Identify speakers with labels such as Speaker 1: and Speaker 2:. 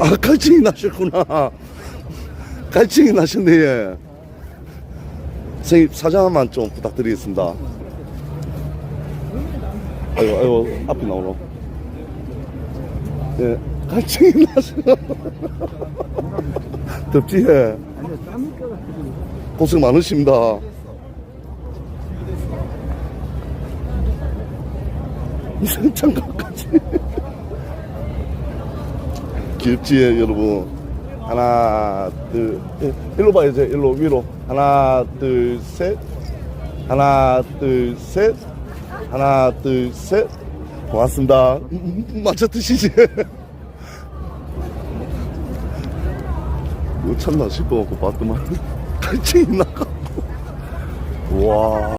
Speaker 1: 아, 갈증이 나셨구나. 갈증이 나셨네, 예. 선생님, 사장만 좀 부탁드리겠습니다. 아이고, 아이고, 앞이 나오노. 예, 갈증이 나셔. 덥지, 예. 고생 많으십니다. 이상 장갑까지. 귀엽지, 예, 여러분. 하나, 둘, 예, 일로 봐야죠, 일로, 위로. 하나, 둘, 셋. 하나, 둘, 셋. 하나, 둘, 셋. 고맙습니다. 맞춰 드시지. 뭐 참나 싶어갖고 봤더만. 갈증이 나가고. 와.